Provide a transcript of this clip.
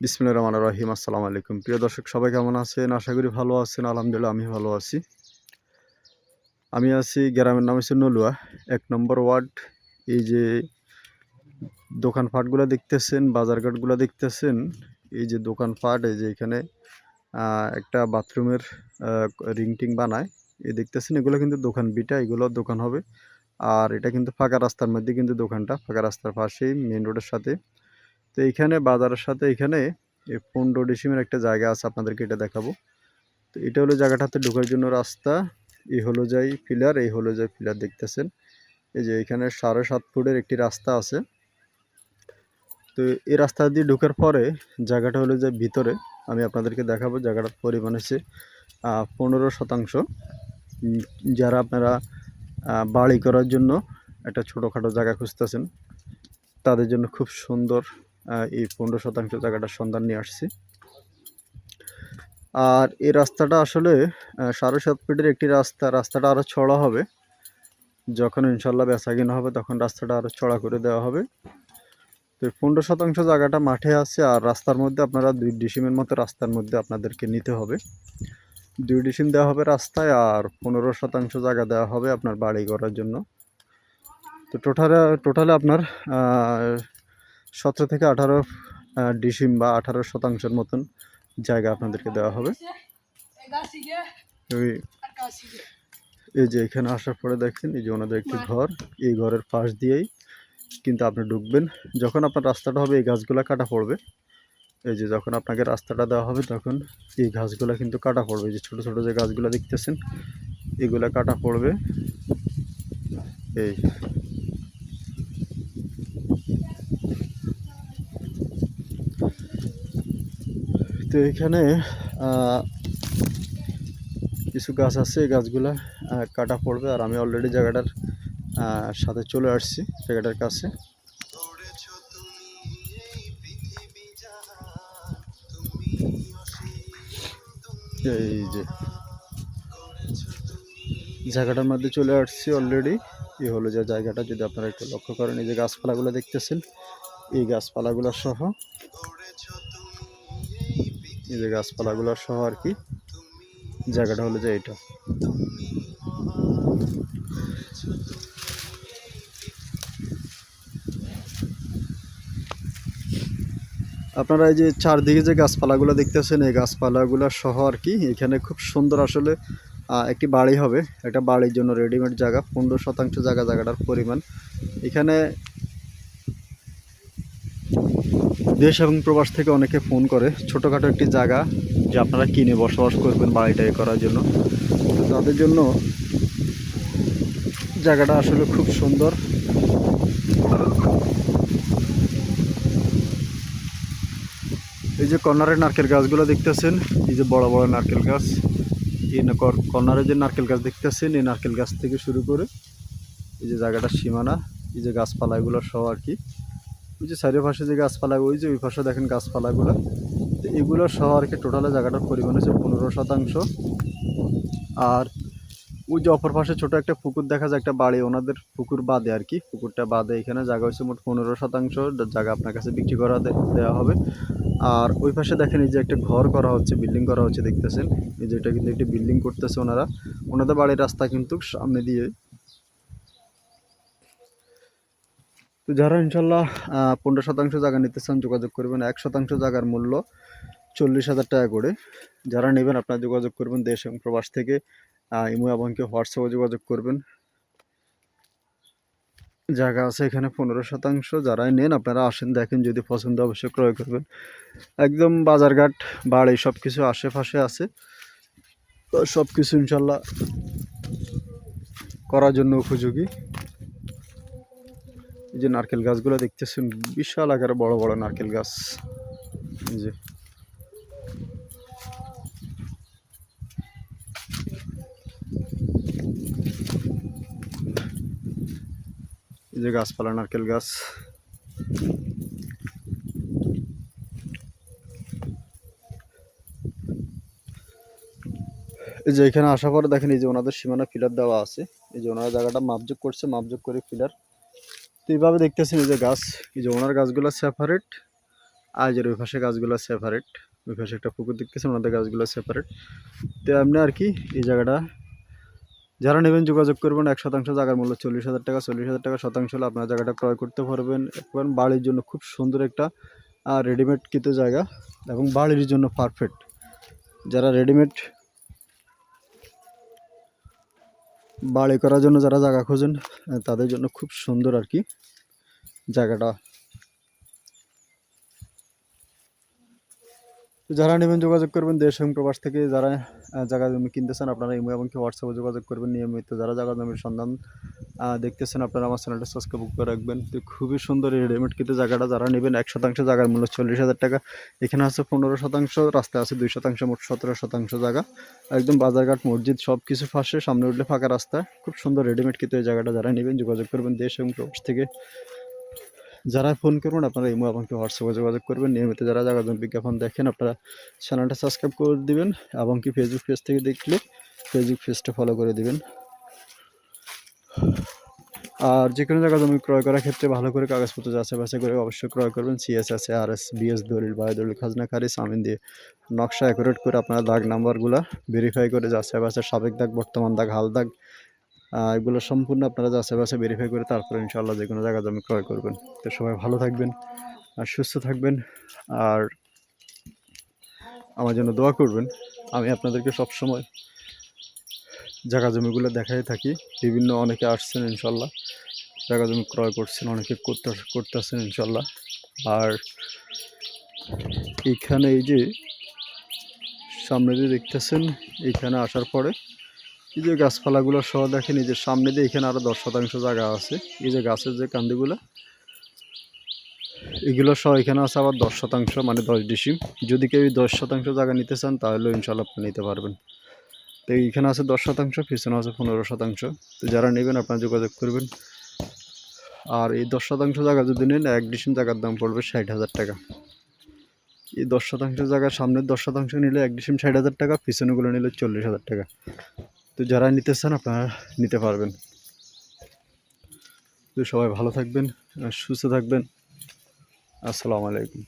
বিসমিল্লাহ রহমান রহিম। আসসালামু আলাইকুম। প্রিয় দর্শক, সবাই কেমন আছেন? আশা করি ভালো আছেন। আলহামদুলিল্লাহ আমি ভালো আছি। আমি আছি গ্রামের নাম হচ্ছে নলুয়া। এক নম্বর ওয়ার্ড, এই যে দোকানপাটগুলো দেখতেছেন, বাজারঘাটগুলো দেখতেছেন, এই যে দোকানপাট, এই যে এখানে একটা বাথরুমের রিং টিং বানায়। এই দেখতেছেন, এগুলো কিন্তু দোকান বিটা, এগুলো দোকান হবে। আর এটা কিন্তু ফাঁকা রাস্তার মধ্যে কিন্তু দোকানটা, ফাঁকা রাস্তার পাশেই মেন রোডের সাথে। তো এইখানে বাজারের সাথে এখানে এই পনেরো ডিসিমের একটা জায়গা আছে আপনাদেরকে এটা দেখাবো। তো এটা হলো জায়গাটাতে ঢোকার জন্য রাস্তা। এই হলো যাই পিলার, এই হলো যাই পিলার দেখতেছেন। এই যে এখানে সাড়ে সাত ফুটের একটি রাস্তা আছে। তো এই রাস্তা দিয়ে ঢোকার পরে জায়গাটা হলো যে ভিতরে, আমি আপনাদেরকে দেখাবো জায়গাটার পরিমাণ হচ্ছে পনেরো শতাংশ। যারা আপনারা বাড়ি করার জন্য একটা ছোটোখাটো জায়গা খুঁজতেছেন, তাদের জন্য খুব সুন্দর এই পনেরো শতাংশ জায়গাটার সন্ধান নিয়ে আসছি। আর এই রাস্তাটা আসলে সাড়ে সাত ফিটের একটি রাস্তা, রাস্তাটা আরও ছড়া হবে। যখন ইনশাল্লাহ বেচা কিনা হবে, তখন রাস্তাটা আরও চড়া করে দেওয়া হবে। তো এই পনেরো শতাংশ জায়গাটা মাঠে আছে, আর রাস্তার মধ্যে আপনারা দুই ডিসিমের মতো রাস্তার মধ্যে আপনাদেরকে নিতে হবে। দুই ডিসিম দেওয়া হবে রাস্তায়, আর পনেরো শতাংশ জায়গা দেওয়া হবে আপনার বাড়ি করার জন্য। তো টোটালে টোটালে আপনার সতেরো থেকে আঠারো ডিসিম বা আঠারো শতাংশের মতন জায়গা আপনাদেরকে দেওয়া হবে। ওই এই যে এখানে আসার পরে দেখছেন, এই যে ওনাদের একটি ঘর, এই ঘরের পাশ দিয়েই কিন্তু আপনি ঢুকবেন। যখন আপনার রাস্তাটা হবে, এই গাছগুলো কাটা পড়বে। এই যে যখন আপনাকে রাস্তাটা দেওয়া হবে, তখন এই ঘাসগুলো কিন্তু কাটা পড়বে। যে ছোট ছোট যে গাছগুলো দেখতেছেন, এগুলো কাটা পড়বে। এই তো এখানে কিছু গাছ আছে এই গাছগুলা কাটা পড়বে আর আমি অলরেডি জায়গাটার সাথে চলে আসছি জায়গাটার কাছে। এই যে, জায়গাটার মধ্যে চলে আসছি অলরেডি এই হলো যে জায়গাটা, যদি আপনারা একটু লক্ষ্য করেন, এই যে গাছপালাগুলো দেখতেছেন, এই গাছপালাগুলো সহ এই যে গাছপালাগুলো সহ আর কি। জায়গাটা হলো যে এটা আপনারা এই যে চারদিকে যে গাছপালাগুলো দেখতেছেন, এই গাছপালাগুলো সহ আর কি, এখানে খুব সুন্দর আসলে একটি বাড়ি হবে। একটা বাড়ির জন্য রেডিমেড জায়গা, পনেরো শতাংশ জায়গা জায়গাটার পরিমাণ। এখানে দেশ এবং প্রবাস থেকে অনেকে ফোন করে। ছোটোখাটো একটি জায়গা যে আপনারা কিনে বসবাস করবেন বাড়িটা এ করার জন্য। তো তাদের জন্য জায়গাটা আসলে খুব সুন্দর। এই যে কর্নারের নারকেল গাছগুলো দেখতেছেন, এই যে বড় বড় নারকেল গাছ। এই কর্নারে যে নারকেল গাছ দেখতেছেন, এই নারকেল গাছ থেকে শুরু করে এই যে জায়গাটার সীমানা, এই যে গাছপালা এগুলো সহ আর কি। ওই যে চারিপাশে যে গাছপালা ওই যে ওই পাশে দেখেন গাছপালাগুলো, তো এগুলো সহ আর কি টোটালে জায়গাটার পরিমাণ হচ্ছে পনেরো শতাংশ। আর ওই যে অপর পাশে ছোট একটা পুকুর দেখা যায়, একটা বাড়ি, ওনাদের পুকুর বাদে আর কি। পুকুরটা বাদে, এখানে জায়গা হচ্ছে মোট পনেরো শতাংশ, জায়গা আপনার কাছে বিক্রি করা দেওয়া হবে। আর ওই পাশে দেখেন এই যে একটা ঘর করা হচ্ছে বিল্ডিং করা হচ্ছে, দেখতেছেন? এই যে এটা কিন্তু একটি বিল্ডিং করতেছে ওনারা। ওনাদের বাড়ির রাস্তা কিন্তু সামনে দিয়ে তো যারা ইনশাল্লাহ পনেরো শতাংশ জায়গা নিতে চান, যোগাযোগ করবেন। এক শতাংশ জায়গার মূল্য চল্লিশ হাজার টাকা করে। যারা নেবেন, আপনারা যোগাযোগ করবেন দেশ এবং প্রবাস থেকে। ইমো এবং হোয়াটসঅ্যাপে যোগাযোগ করবেন। জায়গা আছে এখানে পনেরো শতাংশ। যারাই নেন, আপনারা আসেন, দেখেন, যদি পছন্দ অবশ্যই ক্রয় করবেন। একদম বাজারঘাট, বাড়ি সব কিছু আশেপাশে আছে। সব কিছু ইনশাল্লাহ করার জন্য উপযোগী। এই যে নারকেল গাছগুলো দেখতেছেন, বিশাল আকারে বড় বড় নারকেল গাছ। এই যে। এই যে গাছপালা, নারকেল গাছ। এই যে এখানে আসার পরে দেখেন, এই যে ওনাদের সীমানা ফিলার দেওয়া আছে। এই যে ওনারা জায়গাটা মাপযোগ করছে মাপযোগ করে ফিলার তো এইভাবে দেখতেছেন এই যে গাছ, এই যে ওনার গাছগুলো সেপারেট আর যে ওই পাশে গাছগুলো সেপারেট ওই পাশে একটা পুকুর দেখতেছেন ওনাদের গাছগুলো সেপারেট তো আপনি আর কি, এই জায়গাটা। যারা নেবেন যোগাযোগ করবেন, এক শতাংশ জায়গার মূল্য চল্লিশ হাজার টাকা, চল্লিশ হাজার টাকা শতাংশ হলে আপনার জায়গাটা ক্রয় করতে পারবেন। এবং বাড়ির জন্য খুব সুন্দর একটা রেডিমেড কিতো জায়গা, এবং বাড়ির জন্য পারফেক্ট যারা রেডিমেড বাড়ি করার জন্য যারা জায়গা খোঁজেন তাদের জন্য খুব সুন্দর আর কি জায়গাটা। যারা নেবেন যোগাযোগ করবেন দেশ এবং প্রবাস থেকে, যারা জায়গা জমি কিনতেছেন, আপনারা ইমো এবং কি হোয়াটসঅ্যাপে যোগাযোগ করবেন নিয়মিত। যারা জায়গা জমির সন্ধান দেখতেছেন, আপনারা আমার চ্যানেলটা সাবস্ক্রাইব করে রাখবেন। তো খুবই সুন্দর রেডিমেড কিন্তু জায়গাটা। যারা নেবেন, এক শতাংশ জায়গার মূল্য চল্লিশ হাজার টাকা। এখানে আছে পনেরো শতাংশ, রাস্তায় আছে দুই শতাংশ, মোট সতেরো শতাংশ জায়গা। একদম বাজারঘাট, মসজিদ সব কিছু ফাঁসে, সামনে উঠলে ফাঁকা রাস্তা। খুব সুন্দর রেডিমেড কিন্তু এই জায়গাটা। যারা নেবেন, যোগাযোগ করবেন দেশ এবং প্রবাস থেকে। যারা ফোন করবেন, আপনারা ইমো এবং হোয়াটসঅ্যাপে যোগাযোগ করবেন। নিয়মিত যারা জায়গা জমি বিজ্ঞাপন দেখেন, আপনারা চ্যানেলটা সাবস্ক্রাইব করে দিবেন এবং কি ফেসবুক পেজ থেকে দেখলে ফেসবুক পেজটা ফলো করে দিবেন। আর যে কোনো জায়গা জমি ক্রয় করার ক্ষেত্রে ভালো করে কাগজপত্র যাচাই বাছাই করে অবশ্যই ক্রয় করবেন। সিএস আছে আর এস বিএস দলিল বায়ু দলিল খাজনা খারিজ আমিন দিয়ে নকশা অ্যাকুরেট করে আপনারা দাগ নাম্বারগুলো ভেরিফাই করে যাচাই বাছাই, সাবেক দাগ, বর্তমান দাগ, হাল দাগ এগুলো সম্পূর্ণ আপনারা যাচাই বাছাই ভেরিফাই করে তারপরে ইনশাআল্লাহ যে কোনো জায়গা জমি ক্রয় করবেন। তো সবাই ভালো থাকবেন আর সুস্থ থাকবেন আর আমার জন্য দোয়া করবেন। আমি আপনাদেরকে সবসময় জায়গা জমিগুলো দেখাই থাকি। বিভিন্ন অনেকে আসছেন ইনশাল্লাহ জায়গা জমি ক্রয় করছেন, অনেকে করতে করতেছেন ইনশাল্লাহ আর এইখানে এই যে সামনে দিয়ে দেখতেছেন, এইখানে আসার পরে এই যে গাছপালাগুলো সহ দেখেন, এই যে সামনে দিয়ে এখানে আরও দশ শতাংশ জায়গা আছে। এই যে গাছের যে কান্দিগুলো, এগুলো সহ এখানে আছে আবার দশ শতাংশ মানে দশ ডিসিম। যদি কেউ দশ শতাংশ জায়গা নিতে চান, তাহলে ইনশাল্লাহ আপনি নিতে পারবেন। তো এইখানে আছে দশ শতাংশ, পিছনে আছে পনেরো শতাংশ। তো যারা নেবেন, আপনারা যোগাযোগ করবেন। আর এই দশ শতাংশ জায়গা যদি নেন, এক ডিসিম জায়গার দাম পড়বে ষাট হাজার টাকা। এই দশ শতাংশ জায়গার সামনের দশ শতাংশ নিলে এক ডিসিম ষাট হাজার টাকা, পিছনেগুলো নিলে চল্লিশ হাজার টাকা। তো যারা নিতে চান আপনারা নিতে পারবেন। তো সবাই ভালো থাকবেন সুস্থ থাকবেন। আসসালামু আলাইকুম।